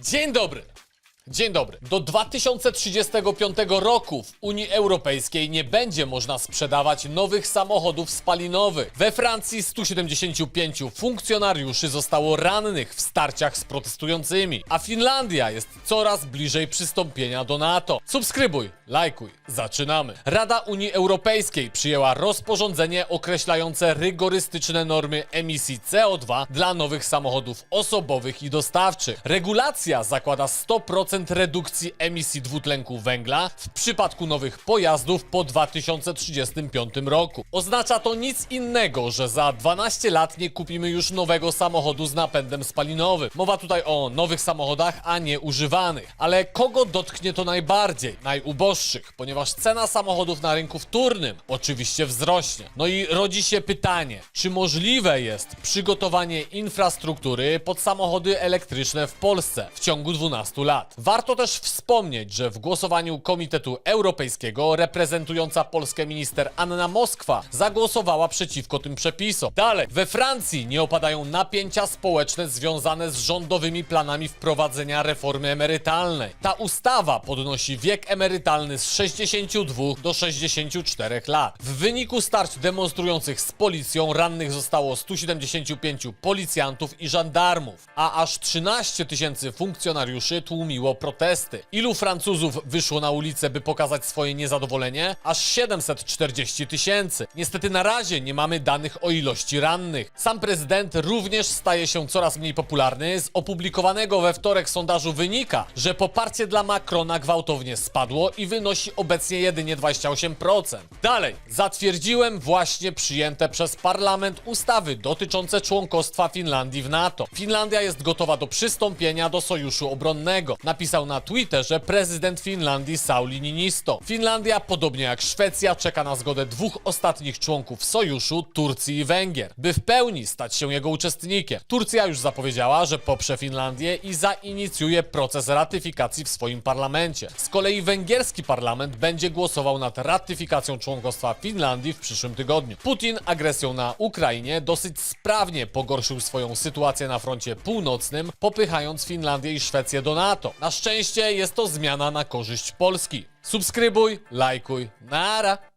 Dzień dobry. Dzień dobry. Do 2035 roku w Unii Europejskiej nie będzie można sprzedawać nowych samochodów spalinowych. We Francji 175 funkcjonariuszy zostało rannych w starciach z protestującymi, a Finlandia jest coraz bliżej przystąpienia do NATO. Subskrybuj, lajkuj, zaczynamy. Rada Unii Europejskiej przyjęła rozporządzenie określające rygorystyczne normy emisji CO2 dla nowych samochodów osobowych i dostawczych. Regulacja zakłada 100% redukcji emisji dwutlenku węgla w przypadku nowych pojazdów po 2035 roku. Oznacza to nic innego, że za 12 lat nie kupimy już nowego samochodu z napędem spalinowym. Mowa tutaj o nowych samochodach, a nie używanych. Ale kogo dotknie to najbardziej? Najuboższych, ponieważ cena samochodów na rynku wtórnym oczywiście wzrośnie. No i rodzi się pytanie, czy możliwe jest przygotowanie infrastruktury pod samochody elektryczne w Polsce w ciągu 12 lat? Warto też wspomnieć, że w głosowaniu Komitetu Europejskiego reprezentująca Polskę minister Anna Moskwa zagłosowała przeciwko tym przepisom. Dalej, we Francji nie opadają napięcia społeczne związane z rządowymi planami wprowadzenia reformy emerytalnej. Ta ustawa podnosi wiek emerytalny z 62 do 64 lat. W wyniku starć demonstrujących z policją rannych zostało 175 policjantów i żandarmów, a aż 13 tysięcy funkcjonariuszy tłumiło protesty. Ilu Francuzów wyszło na ulicę, by pokazać swoje niezadowolenie? Aż 740 tysięcy. Niestety na razie nie mamy danych o ilości rannych. Sam prezydent również staje się coraz mniej popularny. Z opublikowanego we wtorek sondażu wynika, że poparcie dla Macrona gwałtownie spadło i wynosi obecnie jedynie 28%. Dalej, zatwierdziłem właśnie przyjęte przez parlament ustawy dotyczące członkostwa Finlandii w NATO. Finlandia jest gotowa do przystąpienia do sojuszu obronnego. Napisał na Twitterze prezydent Finlandii Sauli Niinisto. Finlandia, podobnie jak Szwecja, czeka na zgodę dwóch ostatnich członków sojuszu, Turcji i Węgier, by w pełni stać się jego uczestnikiem. Turcja już zapowiedziała, że poprze Finlandię i zainicjuje proces ratyfikacji w swoim parlamencie. Z kolei węgierski parlament będzie głosował nad ratyfikacją członkostwa Finlandii w przyszłym tygodniu. Putin agresją na Ukrainie dosyć sprawnie pogorszył swoją sytuację na froncie północnym, popychając Finlandię i Szwecję do NATO. Na szczęście jest to zmiana na korzyść Polski. Subskrybuj, lajkuj, nara!